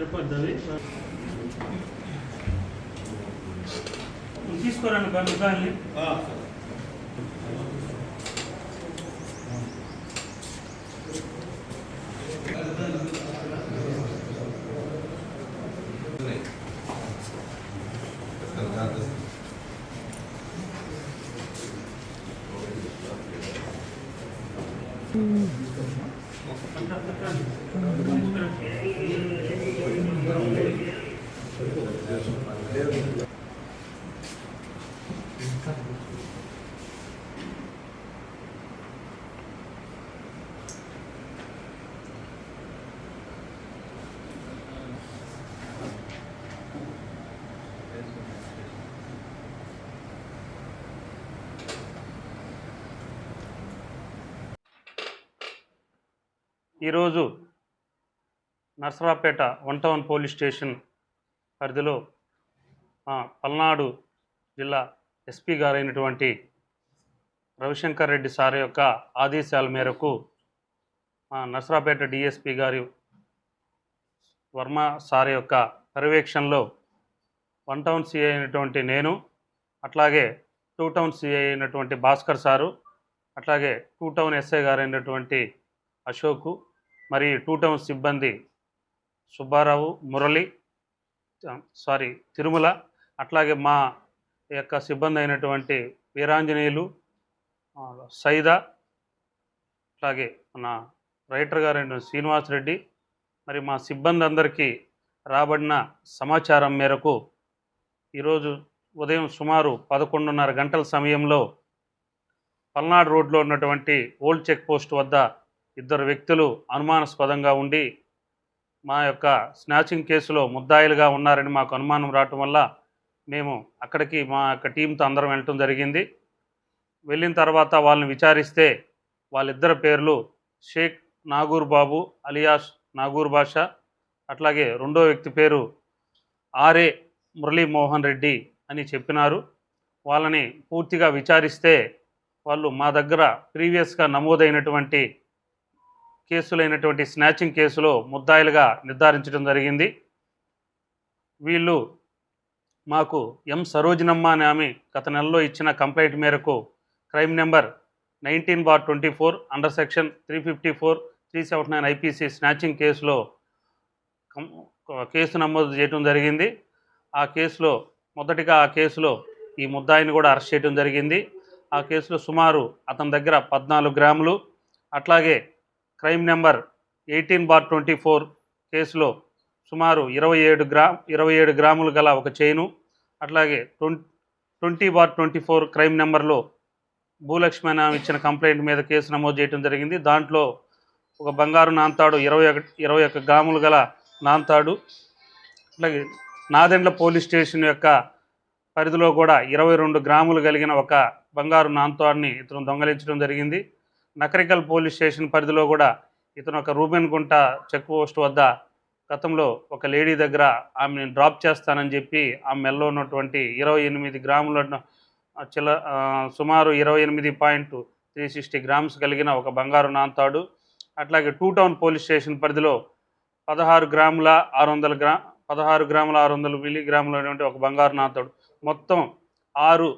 సరిపోద్ది అది. తీసుకోరండి బాగా దాన్ని. Thank you. ఈరోజు Narasaraopet one town police station పరిధిలో పల్నాడు జిల్లా ఎస్పీ గారైనటువంటి రవిశంకర్ రెడ్డి సార్ యొక్క ఆదేశాల మేరకు ఆ, నర్సరాపేట డిఎస్పి గారి వర్మ సార్ యొక్క పర్యవేక్షణలో వన్ టౌన్ సిఐ అయినటువంటి నేను అట్లాగే టూ టౌన్ సిఐ అయినటువంటి భాస్కర్ సారు అట్లాగే టూ టౌన్ ఎస్ఐ గారు అయినటువంటి అశోకు మరి టూ టౌన్ సిబ్బంది సుబ్బారావు మురళి సారీ తిరుమల అట్లాగే మా యొక్క సిబ్బంది అయినటువంటి వీరాంజనేయులు సైదా అట్లాగే మన రైటర్ గారైన శ్రీనివాస్ రెడ్డి మరి మా సిబ్బంది అందరికీ రాబడిన సమాచారం మేరకు ఈరోజు ఉదయం సుమారు పదకొండున్నర గంటల సమయంలో పల్నాడు రోడ్లో ఉన్నటువంటి ఓల్డ్ చెక్ పోస్ట్ వద్ద ఇద్దరు వ్యక్తులు అనుమానాస్పదంగా ఉండి మా యొక్క స్నాచింగ్ కేసులో ముద్దాయిలుగా ఉన్నారని మాకు అనుమానం రావటం వల్ల మేము అక్కడికి మా యొక్క టీంతో అందరం వెళ్ళటం జరిగింది. వెళ్ళిన తర్వాత వాళ్ళని విచారిస్తే వాళ్ళిద్దరి పేర్లు షేక్ నాగూర్ బాబు అలియాస్ నాగూర్ బాషా అట్లాగే రెండో వ్యక్తి పేరు ఆర్ఏ మురళీమోహన్ రెడ్డి అని చెప్పినారు. వాళ్ళని పూర్తిగా విచారిస్తే వాళ్ళు మా దగ్గర ప్రీవియస్గా నమోదైనటువంటి కేసులైనటువంటి స్నాచింగ్ కేసులో ముద్దాయిలుగా నిర్ధారించడం జరిగింది. వీళ్ళు మాకు ఎం సరోజినమ్మ అనే ఆమె గత నెలలో ఇచ్చిన కంప్లైంట్ మేరకు crime number nineteen bar twenty four under section three fifty four three seventy nine IPC snatching కేసులో కేసు నమోదు చేయడం జరిగింది. ఆ కేసులో మొదటిగా ఆ కేసులో ఈ ముద్దాయిని కూడా అరెస్ట్ చేయడం జరిగింది. ఆ కేసులో సుమారు అతని దగ్గర పద్నాలుగు గ్రాములు అట్లాగే crime number eighteen bar twenty four కేసులో సుమారు ఇరవై ఏడు గ్రా ఇరవై ఏడు గ్రాములు గల ఒక చైను అట్లాగే twenty bar twenty four crime నెంబర్లో భూలక్ష్మి అని ఇచ్చిన కంప్లైంట్ మీద కేసు నమోదు చేయడం జరిగింది. దాంట్లో ఒక బంగారు నాంతాడు ఇరవై ఒకటి ఇరవై ఒక్క గ్రాములు గల నాంతాడు అట్లాగే నాదెండ్ల పోలీస్ స్టేషన్ యొక్క పరిధిలో కూడా ఇరవై రెండు గ్రాములు కలిగిన ఒక బంగారు నాంతాడిని ఇతను దొంగలించడం జరిగింది. నకరికల్ పోలీస్ స్టేషన్ పరిధిలో కూడా ఇతను ఒక రూబెన్ గుంట చెక్ పోస్ట్ వద్ద గతంలో ఒక లేడీ దగ్గర ఆమెను డ్రాప్ చేస్తానని చెప్పి ఆమె మెల్లో ఉన్నటువంటి ఇరవై ఎనిమిది గ్రాముల చిల సుమారు ఇరవై ఎనిమిది పాయింట్ త్రీ సిక్స్టీ గ్రామ్స్ కలిగిన ఒక బంగారు నాంతాడు. అట్లాగే టూ టౌన్ పోలీస్ స్టేషన్ పరిధిలో పదహారు గ్రాముల ఆరు వందల గ్రా పదహారు గ్రాముల ఆరు వందల మిల్లీగ్రాములు అనేటువంటి ఒక బంగారు నాంతాడు. మొత్తం ఆరు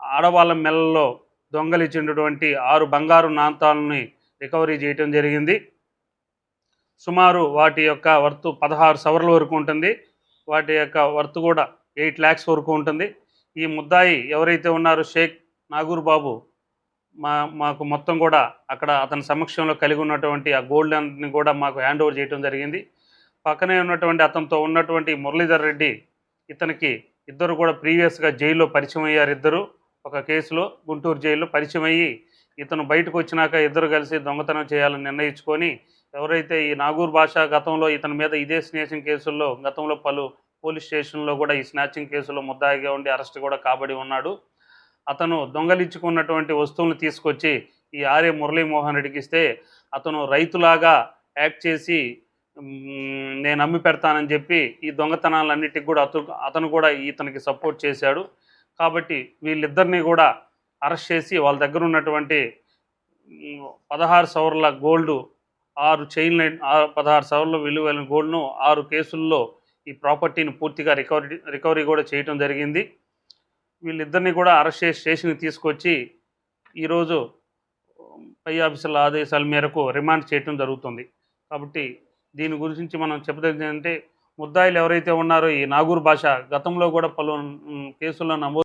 ఆడవాళ్ళ మెల్లలో దొంగలిచ్చినటువంటి ఆరు బంగారు నాంతాలని రికవరీ చేయటం జరిగింది. సుమారు వాటి యొక్క వర్త్ పదహారు సవర్ల వరకు ఉంటుంది. వాటి యొక్క వర్త్ కూడా ఎయిట్ ల్యాక్స్ వరకు ఉంటుంది. ఈ ముద్దాయి ఎవరైతే ఉన్నారో షేక్ నాగూర్ బాబు మా మాకు మొత్తం కూడా అక్కడ అతని సమక్షంలో కలిగి ఉన్నటువంటి ఆ గోల్డ్ అన్ని కూడా మాకు హ్యాండ్ ఓవర్ చేయడం జరిగింది. పక్కనే ఉన్నటువంటి అతనితో ఉన్నటువంటి మురళీధర్ రెడ్డి ఇతనికి ఇద్దరు కూడా ప్రీవియస్గా జైల్లో పరిచయం అయ్యారు ఇద్దరు. ఒక కేసులో గుంటూరు జైల్లో పరిచయం అయ్యి ఇతను బయటకు వచ్చినాక ఇద్దరు కలిసి దొంగతనం చేయాలని నిర్ణయించుకొని ఎవరైతే ఈ నాగూర్ భాష గతంలో ఇతని మీద ఇదే స్నేచింగ్ కేసుల్లో గతంలో పలు పోలీస్ స్టేషన్లో కూడా ఈ స్నాచింగ్ కేసులో ముద్దాయిగా ఉండి అరెస్ట్ కూడా కాబడి ఉన్నాడు. అతను దొంగలించుకున్నటువంటి వస్తువులను తీసుకొచ్చి ఈ ఆర్ఏ మురళీమోహన్ రెడ్డికి ఇస్తే అతను రైతులాగా యాక్ట్ చేసి నేను అమ్మి పెడతానని చెప్పి ఈ దొంగతనాలన్నిటికి కూడా అతను అతను కూడా ఇతనికి సపోర్ట్ చేశాడు. కాబట్టి వీళ్ళిద్దరిని కూడా అరెస్ట్ చేసి వాళ్ళ దగ్గర ఉన్నటువంటి పదహారు సవర్ల గోల్డ్ ఆరు చైన్ లైన్ పదహారు సవర్ల విలువైన గోల్డ్ను ఆరు కేసుల్లో ఈ ప్రాపర్టీని పూర్తిగా రికవరీ రికవరీ కూడా చేయటం జరిగింది. వీళ్ళిద్దరిని కూడా అరెస్ట్ చేసి స్టేషన్కి తీసుకొచ్చి ఈరోజు పై ఆఫీసర్ల ఆదేశాల మేరకు రిమాండ్ చేయటం జరుగుతుంది. కాబట్టి దీని గురించి మనం చెప్పదగింది ముద్దాయిలు ఎవరైతే ఉన్నారో ఈ నాగూర్ భాష గతంలో కూడా పలు కేసుల్లో నమోదు